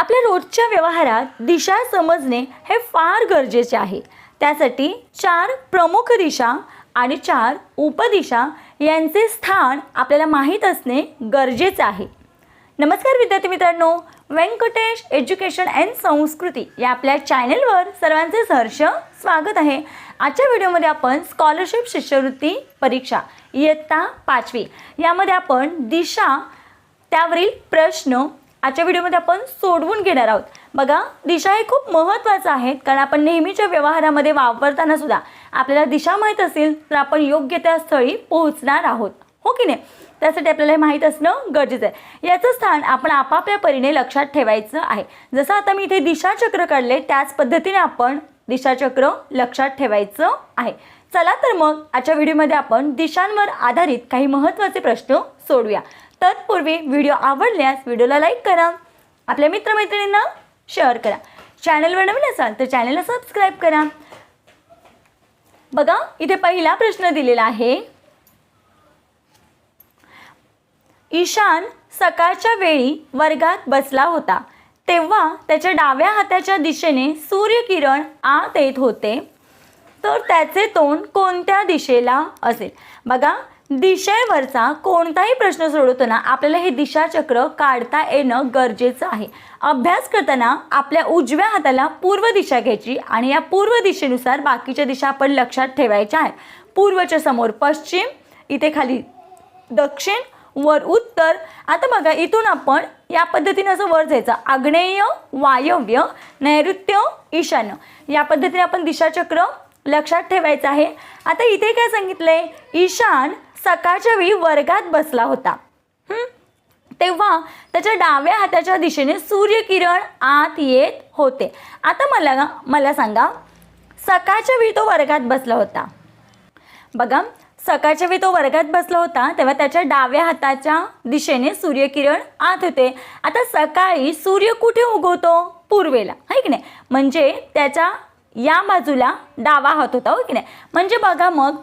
आपल्या रोजच्या व्यवहारात दिशा समजणे हे फार गरजेचे आहे. त्यासाठी चार प्रमुख दिशा आणि चार उपदिशा यांचे स्थान आपल्याला माहीत असणे गरजेचे आहे. नमस्कार विद्यार्थी मित्रांनो व्यंकटेश एज्युकेशन अँड संस्कृती या आपल्या चॅनेलवर सर्वांचे सहर्ष स्वागत आहे. आजच्या व्हिडिओमध्ये आपण स्कॉलरशिप शिष्यवृत्ती परीक्षा इयत्ता पाचवी यामध्ये आपण दिशा त्यावरील प्रश्न आजच्या व्हिडिओमध्ये आपण सोडवून घेणार आहोत. बघा दिशा हे खूप महत्त्वाचं आहे कारण आपण नेहमीच्या व्यवहारामध्ये वापरताना सुद्धा आपल्याला दिशा माहीत असेल तर आपण योग्य त्या स्थळी पोहोचणार आहोत. हो की नाही? त्यासाठी आपल्याला हे माहीत असणं गरजेचं आहे. याचं स्थान आपण आपापल्या परीने लक्षात ठेवायचं आहे. जसं आता मी इथे दिशाचक्र काढले त्याच पद्धतीने आपण दिशाचक्र लक्षात ठेवायचं आहे. चला तर मग आजच्या व्हिडिओमध्ये आपण दिशांवर आधारित काही महत्त्वाचे प्रश्न सोडूया तत्पूर्वी व्हिडिओ आवडल्यास व्हिडिओला लाईक करा. आपल्या मित्रमैत्रिणींना शेअर करा. चॅनलवर नवीन असाल तर चॅनलला सबस्क्राईब करा. बघा इथे पहिला प्रश्न दिलेला आहे. ईशान सकाळच्या वेळी वर्गात बसला होता. तेव्हा त्याच्या डाव्या हाताच्या दिशेने सूर्यकिरण आत येत होते. तर त्याचे तोंड कोणत्या दिशेला असेल? बघा दिशेवरचा कोणताही प्रश्न सोडवताना आपल्याला हे दिशाचक्र काढता येणं गरजेचं आहे. अभ्यास करताना आपल्या उजव्या हाताला पूर्व दिशा घ्यायची आणि या पूर्व दिशेनुसार बाकीच्या दिशा आपण लक्षात ठेवायच्या आहेत. पूर्वच्या समोर पश्चिम इथे खाली दक्षिण वर उत्तर. आता बघा इथून आपण या पद्धतीने असं वर जायचं. आग्नेय वायव्य नैऋत्य ईशान्य. या पद्धतीने आपण दिशाचक्र लक्षात ठेवायचं आहे. आता इथे काय सांगितलंय? ईशान सकाळच्या वेळी वर्गात बसला होता. तेव्हा त्याच्या डाव्या हाताच्या दिशेने सूर्यकिरण आत येत होते. आता मला मला सांगा सकाळच्या वेळी तो वर्गात बसला होता. बघा सकाळच्या वेळी तो वर्गात बसला होता तेव्हा त्याच्या डाव्या हाताच्या दिशेने सूर्यकिरण आत होते. आता सकाळी सूर्य कुठे उगवतो? पूर्वेला आहे की नाही? म्हणजे त्याच्या या बाजूला डावा हात होता हो की नाही? म्हणजे बघा मग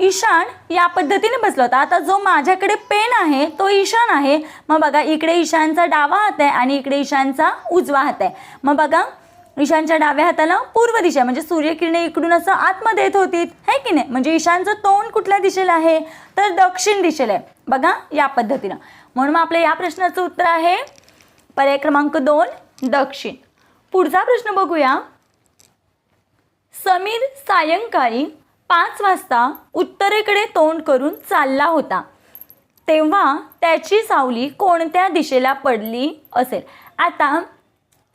ईशान या पद्धतीने बसला होता. आता जो माझ्याकडे पेन आहे तो ईशान आहे. मग बघा इकडे ईशानचा डावा हात आहे आणि इकडे ईशानचा उजवा हात आहे. मग बघा ईशानच्या डाव्या हाताला पूर्व दिशा म्हणजे सूर्यकिरणे इकडून असं आतमध्ये येत होती है की नाही? म्हणजे ईशानचं तोंड कुठल्या दिशेला आहे? तर दक्षिण दिशेला आहे. बघा या पद्धतीनं. म्हणून मग आपल्या या प्रश्नाचं उत्तर आहे पर्याय क्रमांक दोन दक्षिण. पुढचा प्रश्न बघूया. समीर सायंकाळी पाच वाजता उत्तरेकडे तोंड करून चालला होता. तेव्हा त्याची सावली कोणत्या दिशेला पडली असेल? आता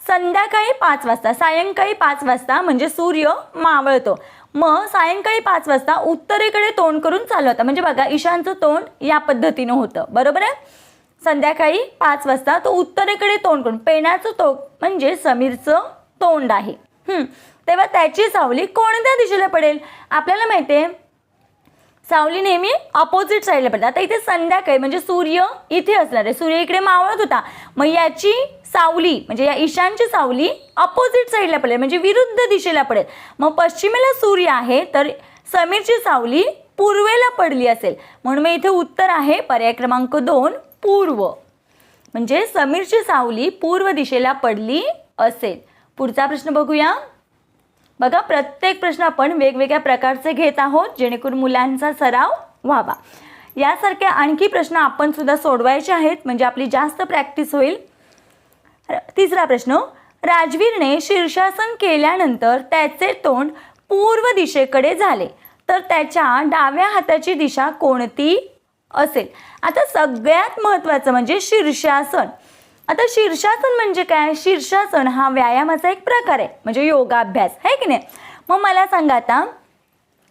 संध्याकाळी पाच वाजता सायंकाळी पाच वाजता म्हणजे सूर्य मावळतो. मग सायंकाळी पाच वाजता उत्तरेकडे तोंड करून चालू होता. म्हणजे बघा ईशानचं तोंड या पद्धतीनं होतं. बरोबर आहे? संध्याकाळी पाच वाजता तो उत्तरेकडे तोंड करून पेनाचं तो म्हणजे समीरचं तोंड आहे. तेव्हा त्याची सावली कोणत्या दिशेला पडेल? आपल्याला माहिती आहे सावली नेहमी अपोजिट साईडला पडते. आता इथे संध्याकाळी म्हणजे सूर्य इथे असणार आहे. सूर्य इकडे मावळत होता. मग याची सावली म्हणजे या ईशानची सावली अपोजिट साईडला पडेल म्हणजे विरुद्ध दिशेला पडेल. मग पश्चिमेला सूर्य आहे तर समीरची सावली पूर्वेला पडली असेल. म्हणून मग इथे उत्तर आहे पर्याय क्रमांक दोन पूर्व. म्हणजे समीरची सावली पूर्व दिशेला पडली असेल. पुढचा प्रश्न बघूया. बघा प्रत्येक प्रश्न आपण वेगवेगळ्या प्रकारचे घेत आहोत जेणेकरून मुलांचा सराव व्हावा. यासारख्या आणखी प्रश्न आपण सुद्धा सोडवायचे आहेत म्हणजे आपली जास्त प्रॅक्टिस होईल. तिसरा प्रश्न राजवीरने शीर्षासन केल्यानंतर त्याचे तोंड पूर्व दिशेकडे झाले. तर त्याच्या डाव्या हाताची दिशा कोणती असेल? आता सगळ्यात महत्त्वाचं म्हणजे शीर्षासन. आता शीर्षासन म्हणजे काय? शीर्षासन हा व्यायामाचा एक प्रकार आहे. म्हणजे योगाभ्यास आहे की नाही? मग मला सांगा आता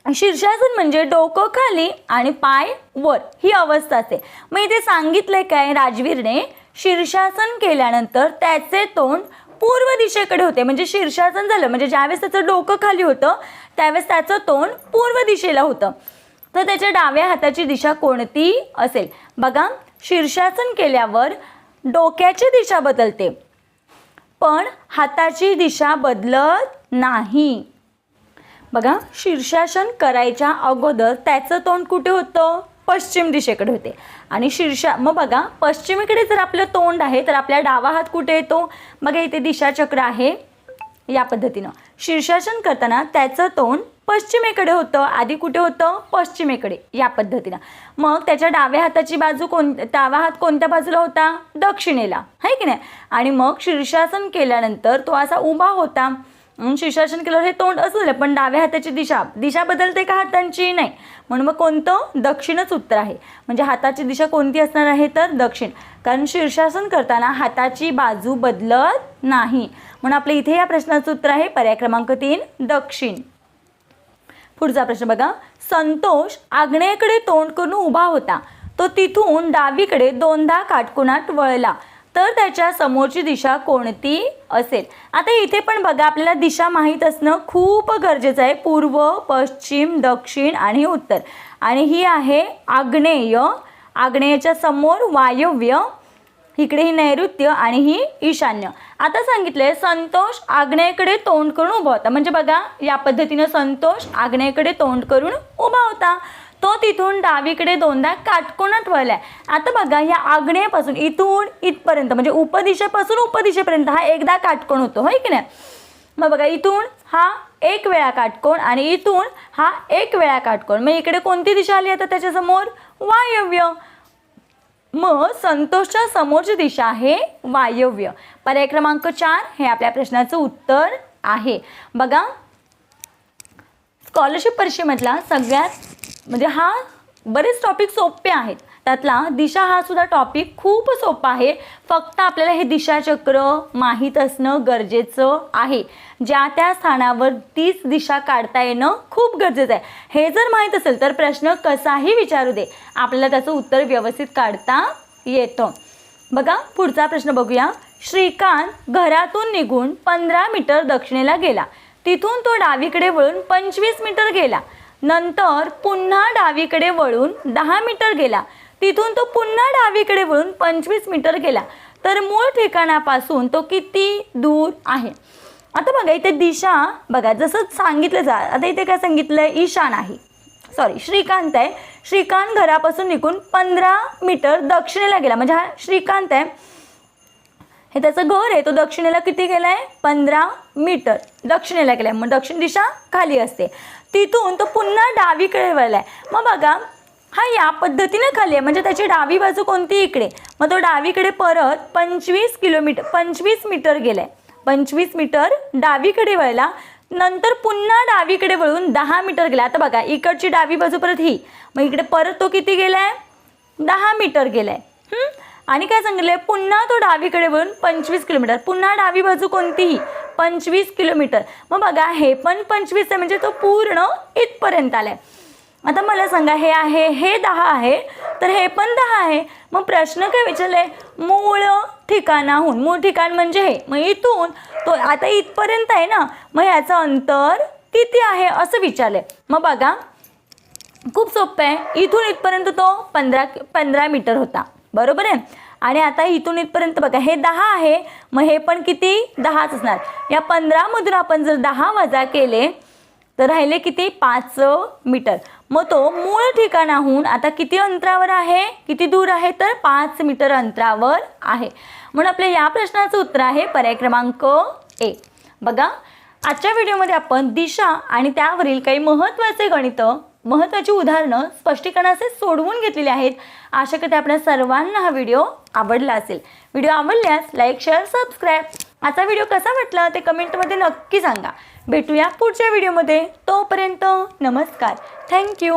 शीर्षासन म्हणजे डोकं खाली आणि पाय वर ही अवस्था असते. मग इथे सांगितलंय काय राजवीरने? शीर्षासन केल्यानंतर त्याचे तोंड पूर्व दिशेकडे होते. म्हणजे शीर्षासन झालं. म्हणजे ज्यावेळेस त्याचं डोकं खाली होतं त्यावेळेस त्याचं तोंड पूर्व दिशेला होतं. तर त्याच्या डाव्या हाताची दिशा कोणती असेल? बघा शीर्षासन केल्यावर डोक्याची दिशा बदलते. पण हाताची दिशा बदलत नाही. बघा शीर्षासन करायच्या अगोदर त्याचं तोंड कुठे होतं? पश्चिम दिशेकडे होते. आणि शीर्षा मग बघा पश्चिमेकडे जर आपलं तोंड आहे तर आपल्या डावा हात कुठे येतो? बघा इथे दिशाचक्र आहे. या पद्धतीनं. शीर्षासन करताना त्याचं तोंड पश्चिमेकडे होतं आधी कुठे होतं? पश्चिमेकडे या पद्धतीनं. मग त्याच्या डाव्या हाताची बाजू कोण डावा हात कोणत्या बाजूला होता? दक्षिणेला. आहे की नाही? आणि मग शीर्षासन केल्यानंतर तो असा उभा होता. शीर्षासन केल्यावर हे तोंड असं पण डाव्या हाताची दिशा. दिशा बदलते का हातांची? नाही. म्हणून मग कोणतं? दक्षिणच उत्तर आहे. म्हणजे हाताची दिशा कोणती असणार आहे? तर दक्षिण. कारण शीर्षासन करताना हाताची बाजू बदलत नाही. म्हणून आपल्या इथे या प्रश्नाचं उत्तर आहे पर्याय क्रमांक तीन दक्षिण. पुढचा प्रश्न बघा. संतोष आग्नेयेकडे तोंड करून उभा होता. तो तिथून डावीकडे दोनदा काटकोनात वळला. तर त्याच्या समोरची दिशा कोणती असेल? आता इथे पण बघा आपल्याला दिशा माहीत असणं खूप गरजेचं आहे. पूर्व पश्चिम दक्षिण आणि उत्तर. आणि ही आहे आग्नेय. आग्नेयाच्या समोर वायव्य इकडे ही नैऋत्य आणि ही ईशान्य. आता सांगितलंय संतोष आग्नेयेकडे तोंड करून उभा होता. म्हणजे बघा या पद्धतीनं संतोष आग्नेयेकडे तोंड करून उभा होता. तो तिथून डावीकडे दोनदा काटकोनात वळलाय. आता बघा या आग्नेयपासून इथून इथपर्यंत म्हणजे उपदिशेपासून उपदिशेपर्यंत हा एकदा काटकोण होतो होय की नाही? मग बघा इथून हा एक वेळा काटकोण आणि इथून हा एक वेळा काटकोण. मग इकडे कोणती दिशा आली आता त्याच्यासमोर? वायव्य. मग संतोषच्या समोरची दिशा आहे वायव्य. पर्याय क्रमांक चार हे आपल्या प्रश्नाचं उत्तर आहे. बघा स्कॉलरशिप परीक्षेमधला सगळ्यात म्हणजे हा बरेच टॉपिक सोपे आहेत. त्यातला दिशा हा सुद्धा टॉपिक खूप सोपा आहे. फक्त आपल्याला हे दिशाचक्र माहीत असणं गरजेचं आहे. ज्या त्या स्थानावर तीच दिशा काढता येणं खूप गरजेचं आहे. हे जर माहीत असेल तर प्रश्न कसाही विचारू दे. आपल्याला त्याचं उत्तर व्यवस्थित काढता येतं. बघा पुढचा प्रश्न बघूया. श्रीकांत घरातून निघून पंधरा मीटर दक्षिणेला गेला. तिथून तो डावीकडे वळून पंचवीस मीटर गेला. नंतर पुन्हा डावीकडे वळून दहा मीटर गेला. तिथून तो पुन्हा डावीकडे वळून पंचवीस मीटर गेला. तर मूळ ठिकाणापासून तो किती दूर आहे? आता बघा इथे दिशा बघा जसं सांगितलं जा आता इथे काय सांगितलं ईशान आहे. सॉरी श्रीकांत आहे. श्रीकांत घरापासून निघून पंधरा मीटर दक्षिणेला गेला. म्हणजे हा श्रीकांत आहे. हे त्याचं घर आहे. तो दक्षिणेला किती गेला आहे पंधरा मीटर दक्षिणेला गेला आहे मग दक्षिण दिशा खाली असते. तिथून तो पुन्हा डावीकडे वळला आहे मग बघा हा या पद्धतीने खाली आहे. म्हणजे त्याची डावी बाजू कोणती? इकडे. मग तो डावीकडे परत पंचवीस किलोमीटर पंचवीस मीटर गेला आहे पंचवीस मीटर डावीकडे वळला. नंतर पुन्हा डावीकडे वळून दहा मीटर गेला. आता बघा इकडची डावी बाजू परत ही. मग इकडे परत तो किती गेलाय? दहा मीटर गेलाय. आणि काय सांगितलंय? पुन्हा तो डावीकडे वळून पंचवीस किलोमीटर. पुन्हा डावी बाजू कोणतीही पंचवीस किलोमीटर. मग बघा हे पण पंचवीस आहे म्हणजे तो पूर्ण इथपर्यंत आलाय. आता मला सांगा हे आहे हे दहा आहे तर हे पण दहा आहे. मग प्रश्न काय विचारले? मूळ ठिकाणाहून. मूळ ठिकाण म्हणजे हे. मग इथून तो आता इथपर्यंत आहे ना मग ह्याचं अंतर किती आहे असं विचारलंय मग बघा खूप सोपं आहे. इथून इथपर्यंत तो पंधरा पंधरा मीटर होता. बरोबर आहे? आणि आता इथून इथपर्यंत बघा हे दहा आहे मग हे पण किती? दहाच असणार. या पंधरामधून आपण जर दहा वजा केले तर राहिले किती? पाच मीटर. मग तो मूळ ठिकाणाहून आता किती अंतरावर आहे? किती दूर आहे? तर पाच मीटर अंतरावर आहे. म्हणून आपल्या या प्रश्नाचं उत्तर आहे पर्याय क्रमांक एक बघा आजच्या व्हिडिओमध्ये आपण दिशा आणि त्यावरील काही महत्त्वाचे गणितं महत्त्वाची उदाहरणं स्पष्टीकरणाचे सोडवून घेतलेली आहेत. आशा करते आपल्या सर्वांना हा व्हिडिओ आवडला असेल. व्हिडिओ आवडल्यास लाईक शेअर सबस्क्राईब आजचा व्हिडिओ कसा वाटला ते कमेंटमध्ये नक्की सांगा. भेटूया पुढच्या व्हिडिओमध्ये. तोपर्यंत नमस्कार. थँक्यू